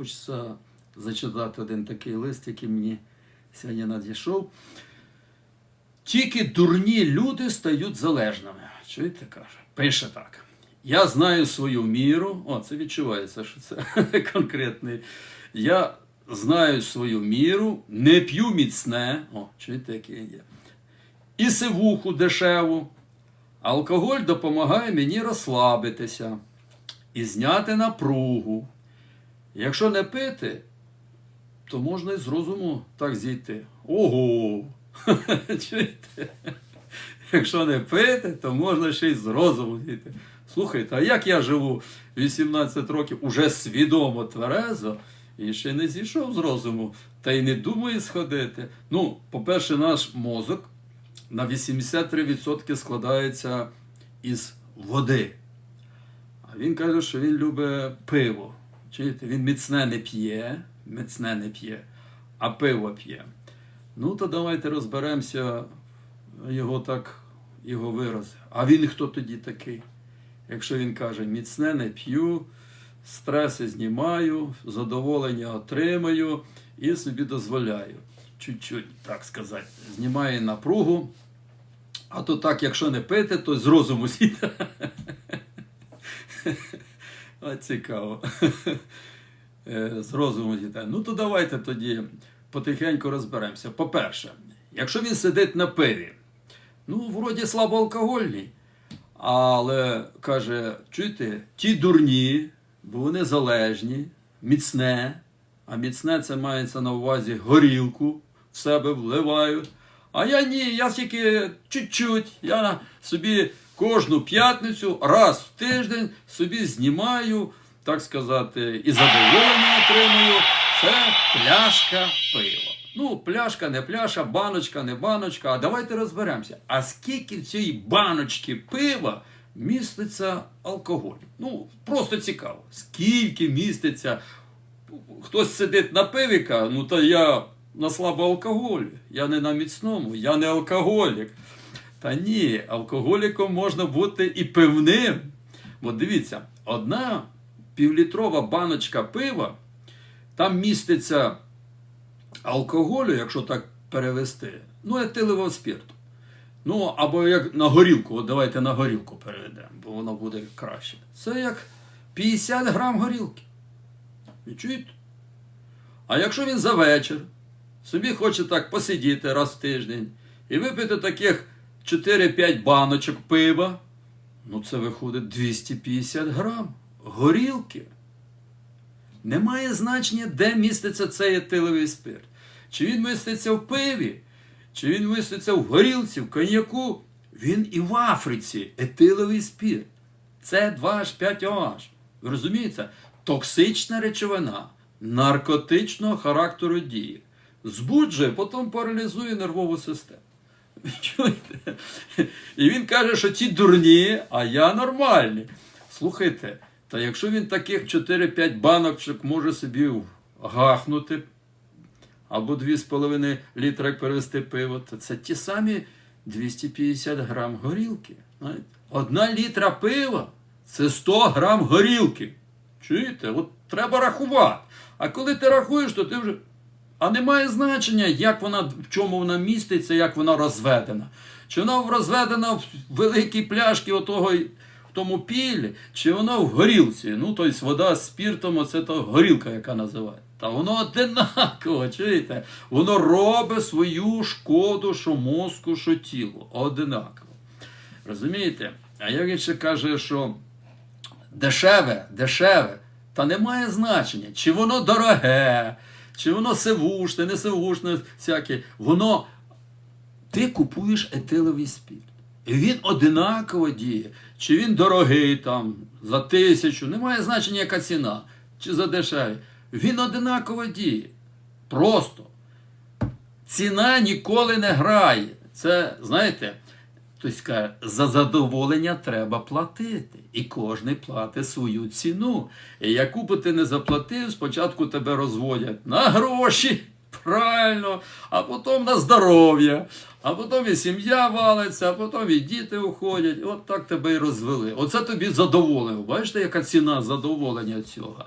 хочеться зачитати один такий лист, який мені сьогодні надійшов. Тільки дурні люди стають залежними. Чуєте, каже? Пише так. Я знаю свою міру. О, це відчувається, що це конкретний. Я знаю свою міру, не п'ю міцне. О, чуєте, яке є. І сивуху дешеву. Алкоголь допомагає мені розслабитися і зняти напругу. Якщо не пити, то можна і з розуму так зійти. Ого! Чуєте? Якщо не пити, то можна ще й з розуму зійти. Слухайте, а як я живу 18 років уже свідомо тверезо і ще не зійшов з розуму, та й не думаю сходити. Ну, по-перше, наш мозок на 83% складається із води. А він каже, що він любить пиво. Чуєте, він міцне не п'є, міцне не п'є, а пиво п'є. Ну, то давайте розберемося його так, його вирази. А він хто тоді такий? Якщо він каже, міцне не п'ю, стреси знімаю, задоволення отримаю і собі дозволяю. Чуть-чуть, так сказати, знімає напругу. А то так, якщо не пити, то з розуму сіде. А цікаво. Е, З розуму дітей. Ну то давайте тоді потихеньку розберемося. По-перше, якщо він сидить на пиві, ну, вроді слабоалкогольний, але каже, чуєте, ті дурні, бо вони залежні, міцне, а міцне це мається на увазі горілку в себе вливають. А я ні, я тільки чуть-чуть. Я собі кожну п'ятницю раз в тиждень собі знімаю, так сказати, і задоволення отримую. Це пляшка пива. Ну, пляшка, не пляшка, баночка, не баночка. А давайте розберемося. А скільки в цій баночки пива міститься алкоголь? Ну, просто цікаво. Скільки міститься хтось сидить на пивіка, ну то я на слабоалкоголі, я не на міцному, я не алкоголік. Та ні, алкоголіком можна бути і пивним. Бо дивіться, одна півлітрова баночка пива, там міститься алкоголю, якщо так перевести, ну, етилового спирту. Ну, або як на горілку, от давайте на горілку переведемо, бо воно буде краще. Це як 50 грам горілки. Ви? А якщо він за вечір собі хоче так посидіти раз в тиждень і випити таких 4-5 баночок пива, ну це виходить 250 грам горілки. Немає значення, де міститься цей етиловий спирт. Чи він міститься в пиві, чи він міститься в горілці, в коньяку. Він і в Африці етиловий спирт. Це 2H5OH. Ви розумієте? Токсична речовина наркотичного характеру дії. Збуджує, потім паралізує нервову систему. Чуєте? І він каже, що ті дурні, а я нормальний. Слухайте, та якщо він таких 4-5 баночок може собі гахнути, або 2,5 літра перевести пиво, то це ті самі 250 грам горілки. Одна літра пива це 100 грам горілки. Чуєте? От треба рахувати. А коли ти рахуєш, то ти вже. А немає значення, як вона, в чому вона міститься, як вона розведена. Чи вона розведена в великій пляшці отого, в тому пілі, чи вона в горілці. Ну, тобто вода з спіртом, оце то горілка, яка називається. Та воно одинаково, чуєте? Воно робить свою шкоду, що мозку, що тілу. Одинаково. Розумієте? А як він ще каже, що дешеве, дешеве, та немає значення, чи воно дороге, чи воно сивушне, не сивушне, всяке. Воно ти купуєш етиловий спірт. І він одинаково діє. Чи він дорогий там за тисячу, немає значення, яка ціна, чи за дешевий. Він одинаково діє. Просто. Ціна ніколи не грає. Це, знаєте, хтось каже, за задоволення треба платити. І кожен платить свою ціну. І яку би ти не заплатив, спочатку тебе розводять на гроші, правильно, а потім на здоров'я, а потім і сім'я валиться, а потім і діти уходять. От так тебе і розвели. Оце тобі задоволення. Бачите, яка ціна задоволення цього?